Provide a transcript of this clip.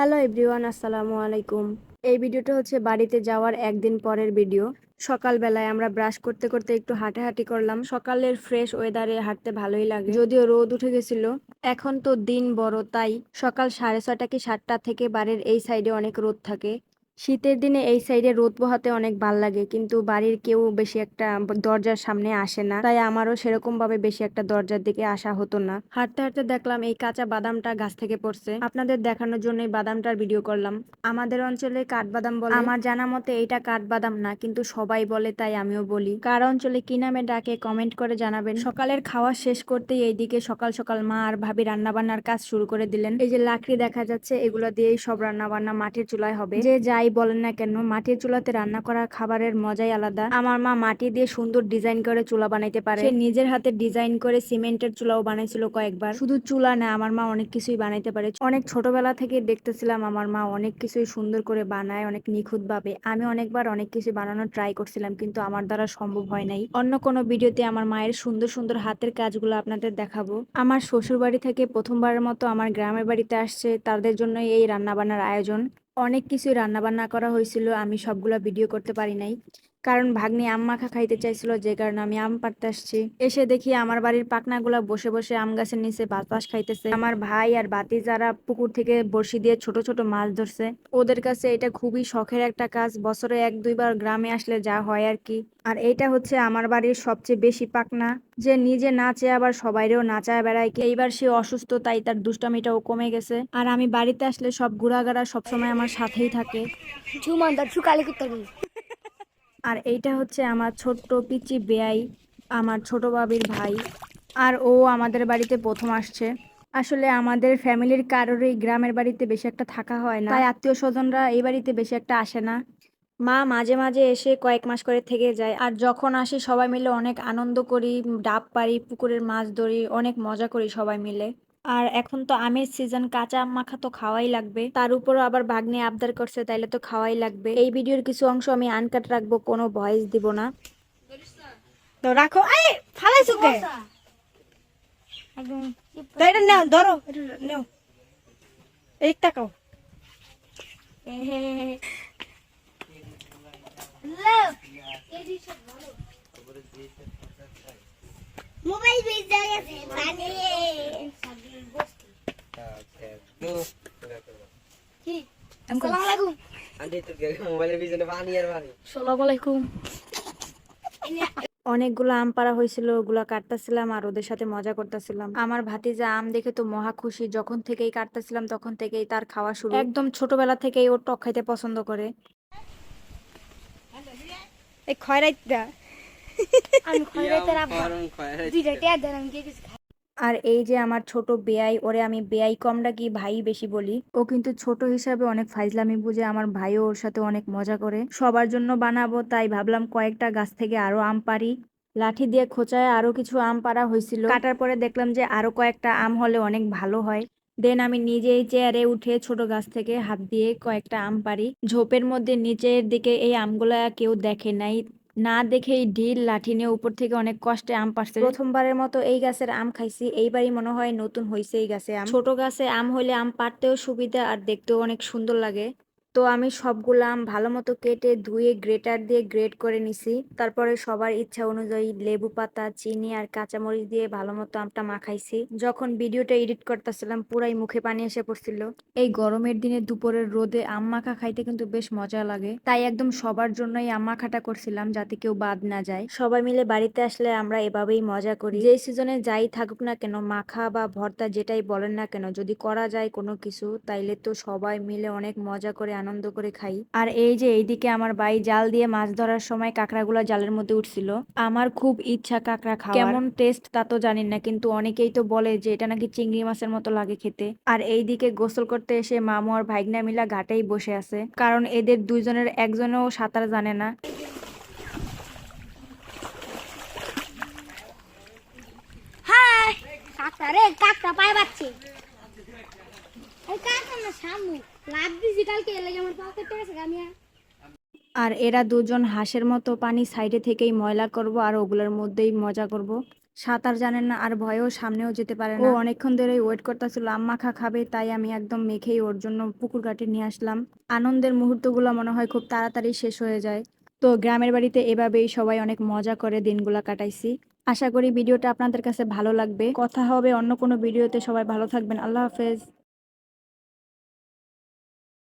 Hello everyone, আসসালামু আলাইকুম। এই ভিডিওটা হচ্ছে বাড়িতে যাওয়ার একদিন পরের ভিডিও। সকালবেলায় আমরা ব্রাশ করতে করতে একটু হাঁটাহাঁটি করলাম। সকালের ফ্রেশ ওয়েদারে হাঁটতে ভালোই লাগে। যদিও রোদ উঠে গেছিল, এখন তো দিন বড়, তাই সকাল সাড়ে ছটা কি সাতটা থেকে বাড়ির এই সাইডে অনেক রোদ থাকে। শীতের দিনে এই সাইডে রোদ পোহাতে অনেক ভালো লাগে, কিন্তু বাড়ির কেউ বেশি একটা দরজার সামনে আসে না। তাই আমারও সেরকম ভাবে বেশি একটা দরজার দিকে আসা হতো না। হাঁটতে হাঁটতে দেখলাম এই কাঁচা বাদামটা গাছ থেকে পড়ছে। আপনাদের দেখানোর জন্য এই বাদামটার ভিডিও করলাম। আমাদের অঞ্চলে কাঠবাদাম বলে আমার জানা মতে এইটা কাঠবাদাম না, কিন্তু সবাই বলে তাই আমিও বলি। কার অঞ্চলে কি নামে ডাকে কমেন্ট করে জানাবেন। সকালের খাওয়া শেষ করতেই এইদিকে সকাল সকাল মা আর ভাবি রান্না বান্নার কাজ শুরু করে দিলেন। এই যে লাকড়ি দেখা যাচ্ছে, এগুলো দিয়েই সব রান্না বান্না মাটির চুলায় হবে। যে যাই বলেন না কেন, মাটির চুলাতে রান্না করা খাবারের মজাই আলাদা। আমার মা মাটি দিয়ে সুন্দর ডিজাইন করে চুলা বানাইতে পারে। সে নিজের হাতে ডিজাইন করে সিমেন্টের চুলাও বানাইছিল কয়েকবার। শুধু চুলা না, আমার মা অনেক কিছুই বানাইতে পারে। অনেক ছোটবেলা থেকে দেখতেছিলাম আমার মা অনেক কিছুই সুন্দর করে বানায়, অনেক নিখুঁত ভাবে আমি অনেকবার অনেক কিছু বানানোর ট্রাই করছিলাম, কিন্তু আমার দ্বারা সম্ভব হয় নাই। অন্য কোনো ভিডিওতে আমার মায়ের সুন্দর সুন্দর হাতের কাজগুলো আপনাদের দেখাবো। আমার শ্বশুর বাড়ি থেকে প্রথমবারের মতো আমার গ্রামের বাড়িতে আসছে, তাদের জন্য এই রান্না বান্নার আয়োজন। অনেক কিছুই রান্নাবান্না করা হয়েছিল আমি সবগুলো ভিডিও করতে পারি নাই। কারণ ভাগ্নি আম মাখা খাইতে চাইছিল, যে কারণে আমি আম পাড়তে আসছি। এসে দেখি আমার বাড়ির পাকনাগুলা বসে বসে আম গাছের নিচে বাতাস খাইতেছে। আমার ভাই আর বাতি যারা পুকুর থেকে বড়শি দিয়ে ছোট ছোট মাছ ধরছে, ওদের কাছে এটা খুবই শখের একটা কাজ। বছরে এক দুইবার গ্রামে আসলে যা হয় আর কি। আর এইটা হচ্ছে আমার বাড়ির সবচেয়ে বেশি পাকনা যে নিজে নাচে আবার সবাইরেও নাচায় বেড়ায় এইবার সে অসুস্থ, তাই তার দুষ্টামিটাও কমে গেছে। আর আমি বাড়িতে আসলে সব ঘোরাঘাড়া সবসময় আমার সাথেই থাকে। ঝুমানদার চুকালি করতে আর এইটা হচ্ছে আমার ছোট্ট পিচি বেয়াই, আমার ছোট বাবির ভাই। আর ও আমাদের বাড়িতে প্রথম আসছে। আসলে আমাদের ফ্যামিলির কারোরই গ্রামের বাড়িতে বেশি একটা থাকা হয় না। তাই আত্মীয় স্বজনরা এই বাড়িতে বেশি একটা আসে না। মা মাঝে মাঝে এসে কয়েক মাস করে থেকে যায়। আর যখন আসি সবাই মিলে অনেক আনন্দ করি, ডাব পারি পুকুরের মাছ ধরি, অনেক মজা করি সবাই মিলে। আর এখন তো আমের সিজন কাঁচা আম মাখা তো খাওয়াই লাগবে। তার উপরও আবার ভাগ্নে আবদার করছে তাইলে তো খাওয়াই লাগবে। এই ভিডিওর কিছু অংশ আমি আনকাট রাখব কোনো ভয়েস দিব না। তো রাখো। এই ফালাইছো কে? এটা নাও ধরো এটা নাও। এই তাকাও। মোবাইল বেজে গেছে মানে আসসালামু আলাইকুম আন্টি তোর মোবাইলের পিছনে পানি আর পানি আসসালামু আলাইকুম অনেকগুলো আম পাড়া হয়েছিল ওগুলা কাটতেছিলাম আর ওদের সাথে মজা করতেছিলাম। আমার ভাতি ভাতিজা আম দেখে তো মহা খুশি যখন থেকেই কাটতেছিলাম তখন থেকেই তার খাওয়া শুরু। একদম ছোটবেলা থেকেই ওর টক খাইতে পছন্দ করে। এই খয়রাইতটা। আমি খয়রাতে রাখব গরম দুইটা টিয়া দেন আমি কে কিছু আর এই যে আমার ছোট বেয়াই, ওরে আমি বেয়াই কমটা কি ভাই বেশি বলি? ও কিন্তু ছোট হিসাবে অনেক ফাইজলামি বুঝে, আমার ভাইও ওর সাথে অনেক মজা করে। সবার জন্য বানাবো, তাই ভাবলাম কয়েকটা গাছ থেকে আরও আম পারি লাঠি দিয়ে খোঁচায় আরও কিছু আম পাড়া হয়েছিল কাটার পরে দেখলাম যে আরও কয়েকটা আম হলে অনেক ভালো হয়। দেন আমি নিজেই চেয়ারে উঠে ছোট গাছ থেকে হাত দিয়ে কয়েকটা আম পারি ঝোপের মধ্যে নিচের দিকে এই আমগুলা কেউ দেখে নাই। না দেখেই ঢিল লাঠি নিয়ে উপর থেকে অনেক কষ্টে আম পারছে প্রথমবারের মতো এই গাছের আম খাইছি এইবারই মনে হয় নতুন হয়েছে এই গাছে আম। ছোট গাছে আম হইলে আম পারতেও সুবিধা আর দেখতেও অনেক সুন্দর লাগে। তো আমি সবগুলো আম ভালো মতো কেটে ধুয়ে গ্রেটার দিয়ে গ্রেট করে নিছি। তারপরে সবার ইচ্ছা অনুযায়ী লেবু পাতা, চিনি আর কাঁচামরিচ দিয়ে ভালো মতো আমটা মাখাইছি। যখন ভিডিওটা এডিট করতেছিলাম, পুরাই মুখে পানি এসে পড়ছিল। এই গরমের দিনে দুপুরের রোদে আম মাখা খাইতে কিন্তু বেশ মজা লাগে। তাই একদম সবার জন্যই আম মাখাটা করছিলাম যাতে কেউ বাদ না যায়। সবাই মিলে বাড়িতে আসলে আমরা এভাবেই মজা করি। যে সিজনে যাই থাকুক না কেন, মাখা বা ভর্তা যেটাই বলেন না কেন, যদি করা যায় কোনো কিছু, তাইলে তো সবাই মিলে অনেক মজা করে আনন্দ করে খাই। আর এই যে এইদিকে আমার বাই জাল দিয়ে মাছ ধরার সময় কাঁকড়াগুলো জালের মধ্যে উঠছিল। আমার খুব ইচ্ছা কাঁকড়া খাওয়ার। কেমন টেস্ট তা তো জানি না কিন্তু অনেকেই তো বলে যে এটা নাকি চিংড়ি মাছের মতো লাগে খেতে। আর এইদিকে গোসল করতে এসে মামু আর ভাইগনা মিলা ঘাটেই বসে আছে। কারণ এদের দুইজনের একজনও সাঁতার জানে না। হাই! কাকা রে কাকা পায় পাচ্ছে আর এরা দুজন হাঁসের মতো পানি সাইডে থেকেই ময়লা করব আর ওগুলোর মধ্যেই মজা করব। সাঁতার জানেন না, আর ভয়েও সামনেও যেতে পারে না। অনেকক্ষণ ধরে ওয়েট করতেছিল, আম্মা খা, খাবে। তাই আমি একদম মেখেই ওর জন্য পুকুর কাটে নিয়ে আসলাম। আনন্দের মুহূর্তগুলো মনে হয় খুব তাড়াতাড়ি শেষ হয়ে যায়। তো গ্রামের বাড়িতে এভাবেই সবাই অনেক মজা করে দিনগুলা কাটাইছি। আশা করি ভিডিওটা আপনাদের কাছে ভালো লাগবে। কথা হবে অন্য কোনো ভিডিওতে। সবাই ভালো থাকবেন। আল্লাহ হাফেজ।